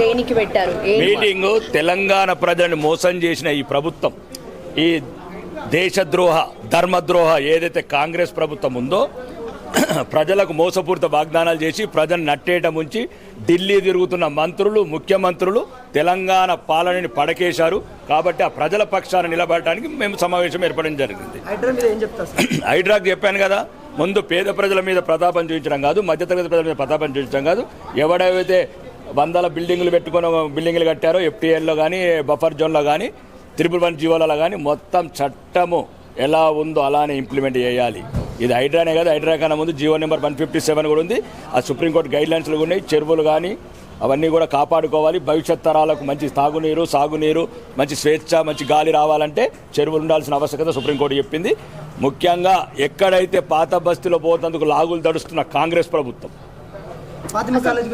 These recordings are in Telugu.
దేనికి పెట్టారు? మీటింగు తెలంగాణ ప్రజలను మోసం చేసిన ఈ ప్రభుత్వం ఈ దేశద్రోహ ధర్మద్రోహ ఏదైతే కాంగ్రెస్ ప్రభుత్వం ఉందో ప్రజలకు మోసపూరిత వాగ్దానాలు చేసి ప్రజలను నట్టేయటం ఉంచి ఢిల్లీ తిరుగుతున్న మంత్రులు ముఖ్యమంత్రులు తెలంగాణ పాలనని పడకేశారు. కాబట్టి ఆ ప్రజల పక్షాన నిలబడటానికి మేము సమావేశం ఏర్పడడం జరిగింది. హైడ్రా మీద ఏం చెప్తారు సార్? హైడ్రాక్ చెప్పాను కదా ముందు పేద ప్రజల మీద ప్రతాపం చూపించడం కాదు మధ్యతరగతి ప్రజల మీద ప్రతాపం చూపించడం కాదు. ఎవడైతే వందల బిల్డింగులు పెట్టుకుని బిల్డింగులు కట్టారు ఎఫ్టీఎల్లో కానీ బఫర్ జోన్లో కానీ త్రిపుల్ వన్ జీవోలలో కానీ మొత్తం చట్టము ఎలా ఉందో అలానే ఇంప్లిమెంట్ చేయాలి. ఇది హైడ్రానే కాదు హైడ్రా కన్నా ముందు GO number one fifty seven కూడా ఉంది. ఆ సుప్రీంకోర్టు గైడ్ లైన్స్లు ఉన్నాయి చెరువులు కానీ అవన్నీ కూడా కాపాడుకోవాలి. భవిష్యత్ తరాలకు మంచి తాగునీరు సాగునీరు మంచి స్వేచ్ఛ మంచి గాలి రావాలంటే చెరువులు ఉండాల్సిన ఆవశ్యకత సుప్రీంకోర్టు చెప్పింది. ముఖ్యంగా ఎక్కడైతే పాత బస్తీలో పోతందుకు లాగులు దడుస్తున్న కాంగ్రెస్ ప్రభుత్వం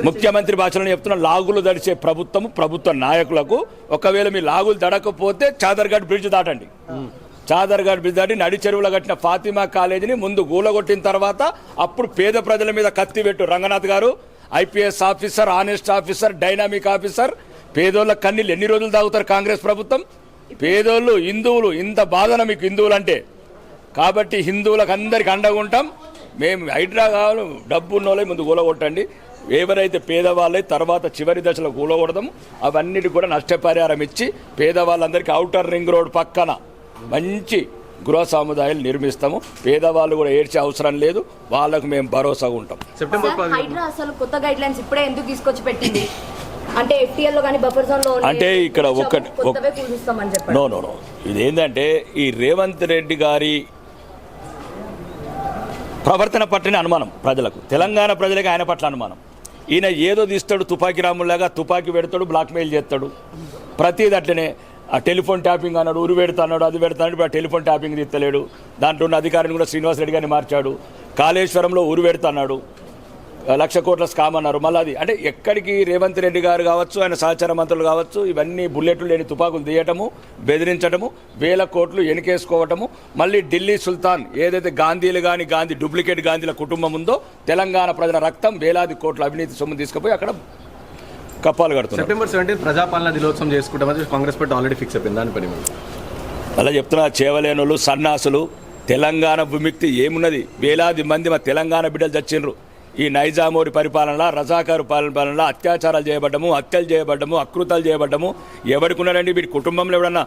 ముఖ్యమంత్రి భాషలో చెప్తున్న లాగులు దడిచే ప్రభుత్వం ప్రభుత్వ నాయకులకు ఒకవేళ మీ లాగులు దడకపోతే చాదర్ఘాట్ బ్రిడ్జ్ దాటండి. చాదర్ఘాట్ బ్రిడ్జ్ దాటి నడి చెరువులో కట్టిన ఫాతిమా కాలేజీని ముందు గూలగొట్టిన తర్వాత అప్పుడు పేద ప్రజల మీద కత్తి పెట్టు Ranganath garu IPS officer honest officer dynamic officer పేదోళ్ళ కన్నీళ్ళు ఎన్ని రోజులు తాగుతారు కాంగ్రెస్ ప్రభుత్వం? పేదోళ్ళు హిందువులు ఇంత బాధన మీకు హిందువులు అంటే కాబట్టి హిందువులకు అందరికి అండగా ఉంటాం మేము కావాలి డబ్బు ఉన్నోళ్ళే ముందు కూలగొట్టండి ఎవరైతే పేదవాళ్ళై తర్వాత చివరి దశలో కూలగొడదాం అవన్నిటి కూడా నష్టపరిహారం ఇచ్చి పేదవాళ్ళందరికీ అవుటర్ రింగ్ రోడ్ పక్కన మంచి గృహ సముదాయాలు నిర్మిస్తాము. పేదవాళ్ళు కూడా ఏడ్చే అవసరం లేదు. వాళ్ళకు మేము భరోసాగా ఉంటాం. సెప్టెంబర్ సార్, హైడ్రా అసలు కొత్త గైడ్ లైన్స్ ఇప్పుడే ఎందుకు తీసుకొచ్చి పెట్టింది? అంటే ఎఫ్టీఎల్లో కానీ బఫర్ జోన్లో ఉన్నాయి. అంటే ఇక్కడ ఒకటి- ఒక- నో నో నో. ఇదేంటంటే ఈ రేవంత్ రెడ్డి గారి ప్రవర్తన పట్టిన అనుమానం ప్రజలకు. తెలంగాణ ప్రజలకు ఆయన పట్ల అనుమానం. ఈయన ఏదో తీస్తాడు తుపాకీ రాములాగా తుపాకీ పెడతాడు బ్లాక్మెయిల్ చేస్తాడు. ప్రతిది అట్లనే ఆ టెలిఫోన్ ట్యాపింగ్ అన్నాడు ఉరి పెడతా అన్నాడు అది పెడతాడు ఇప్పుడు ఆ టెలిఫోన్ ట్యాపింగ్ తీస్తలేడు. దాంట్లో ఉన్న అధికారిని కూడా శ్రీనివాస్ రెడ్డి గారిని మార్చాడు. కాళేశ్వరంలో ఉరి పెడతా అన్నాడు. లక్ష కోట్ల స్కామ్ అన్నారు. మళ్ళీ అది అంటే ఎక్కడికి రేవంత్ రెడ్డి గారు కావచ్చు ఆయన సహచార మంత్రులు కావచ్చు ఇవన్నీ బుల్లెట్లు లేని తుపాకులు తీయటము బెదిరించడము వేల కోట్లు ఎనికేసుకోవటము మళ్ళీ ఢిల్లీ సుల్తాన్ ఏదైతే గాంధీలు కానీ గాంధీ డూప్లికేట్ గాంధీల కుటుంబం ఉందో తెలంగాణ ప్రజల రక్తం వేలాది కోట్ల అవినీతి సొమ్ము తీసుకుపోయి అక్కడ కప్పాలు కడుతున్నారు. సెప్టెంబర్ సెవెంటీన్ ప్రజాపాలన దినోత్సవం చేసుకుంటామని కాంగ్రెస్ పార్టీ ఆల్రెడీ ఫిక్స్ అయిపోయింది. దాని పని మీద అలా చెప్తున్నా చేవలేనులు సన్నాసులు తెలంగాణ విముక్తి ఏమున్నది? వేలాది మంది మా తెలంగాణ బిడ్డలు చచ్చిండ్రు. ఈ నైజామోరి పరిపాలన రజాకారు పరిపాలన అత్యాచారాలు చేయబడ్డము హత్యలు చేయబడ్డము అకృతాలు చేయబడ్డము. ఎవరికి ఉన్నారండి వీటి కుటుంబంలో ఎవడన్నా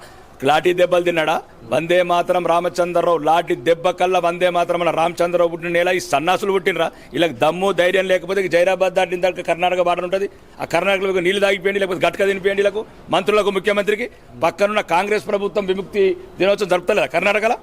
లాఠీ దెబ్బలు తిన్నాడా? వందే మాత్రం రామచంద్రరావు లాఠీ దెబ్బ కల్లా వందే మాత్రం మన రామచంద్రరావు పుట్టిన నేల ఈ సన్నాసులు పుట్టినరా? ఇలా దమ్ము ధైర్యం లేకపోతే జైరాబాద్ దాటిన దాకా కర్ణాటక బాటలు ఉంటుంది. ఆ కర్ణాటకలకు నీళ్ళు తాగిపోయండి లేకపోతే గట్క తినిపోయండి వీళ్ళకు? మంత్రులకు ముఖ్యమంత్రికి? పక్కనున్న కాంగ్రెస్ ప్రభుత్వం విముక్తి దినోత్సవం జరుపుతలేదా కర్ణాటకలో?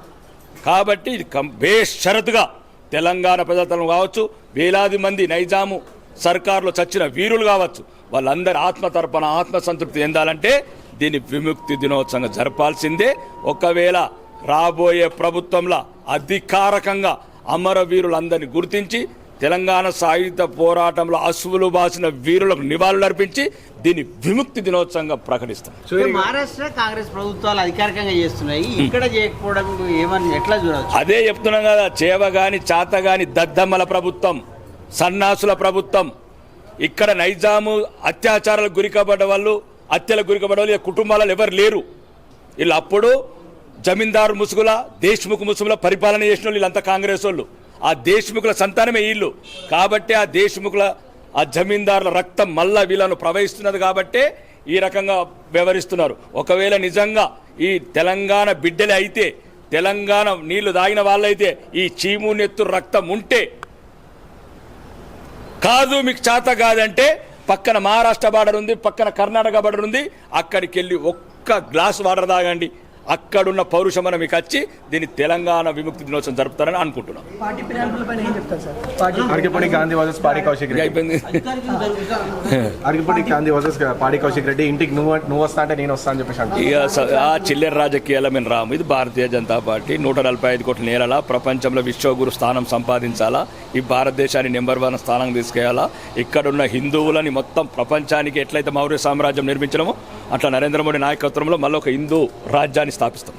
కాబట్టి ఇది బేషరతుగా తెలంగాణ ప్రజాతనం కావచ్చు వేలాది మంది నైజాము సర్కారులో చచ్చిన వీరులు కావచ్చు. వాళ్ళందరి ఆత్మ తర్పణ ఆత్మ సంతృప్తి చెందాలంటే దీన్ని విముక్తి దినోత్సవంగా జరపాల్సిందే. ఒకవేళ రాబోయే ప్రభుత్వంలో అధికారకంగా అమరవీరులందరినీ గుర్తించి తెలంగాణ సాయుధ పోరాటంలో అశ్వులు బాసిన వీరులకు నివాళులు అర్పించి దీన్ని విముక్తి దినోత్సవంగా ప్రకటిస్తాం. మహారాష్ట్ర కాంగ్రెస్ ప్రభుత్వాలు అధికారికంగా చేస్తున్నాయి. ఇక్కడ చేయకపోవడం ఏమని ఎట్లా చూడవచ్చు? అదే చెప్తున్నాం కదా చేవగాని చాతగాని దద్దమ్మల ప్రభుత్వం సన్నాసుల ప్రభుత్వం. ఇక్కడ నైజాము అత్యాచారాలకు గురికబడ్డ వాళ్ళు హత్యలకు గురికబడ్డ వాళ్ళు ఈ కుటుంబాలలో ఎవరు లేరు. వీళ్ళు అప్పుడు జమీందారు ముసుగుల దేశ్ముఖ్ ముసుగుల పరిపాలన చేసిన వాళ్ళు వీళ్ళంతా కాంగ్రెస్ వాళ్ళు. ఆ దేశముఖుల సంతానమే వీళ్ళు కాబట్టి ఆ దేశముఖుల ఆ జమీందారుల రక్తం మళ్ళా వీళ్ళను ప్రవహిస్తున్నది కాబట్టే ఈ రకంగా వ్యవహరిస్తున్నారు. ఒకవేళ నిజంగా ఈ తెలంగాణ బిడ్డలే అయితే తెలంగాణ నీళ్ళు తాగిన వాళ్ళైతే ఈ చీము నెత్తు రక్తం ఉంటే కాదు మీకు చేత కాదంటే పక్కన మహారాష్ట్ర బార్డర్ ఉంది పక్కన కర్ణాటక బార్డర్ ఉంది అక్కడికి వెళ్ళి ఒక్క గ్లాస్ వాటర్ తాగండి. అక్కడున్న పౌరుషమన మీకు వచ్చి దీన్ని తెలంగాణ విముక్తి దినోత్సవం జరుపుతారని అనుకుంటున్నాం. అరకిపడి గాంధీ వర్సెస్ పాడి కౌశిక్ రెడ్డి. ఇంటికి నువ్వు నువ్వు వస్తా అంటే నేను వస్తా అని చెప్పేసి. ఇక ఆ చిల్లర రాజకీయాల మేము రాము. ఇది భారతీయ జనతా పార్టీ. నూట నలభై ఐదు కోట్ల నేలలా ప్రపంచంలో విశ్వగురు స్థానం సంపాదించాలా? ఈ భారతదేశాన్ని నెంబర్ వన్ స్థానం తీసుకెళ్ళాలా ఇక్కడున్న హిందువులని మొత్తం ప్రపంచానికి ఎట్లయితే మౌర్య సామ్రాజ్యం నిర్మించడమో అట్లా నరేంద్ర మోడీ నాయకత్వంలో మళ్ళీ ఒక హిందూ రాజ్యాన్ని స్థాపిస్తాం.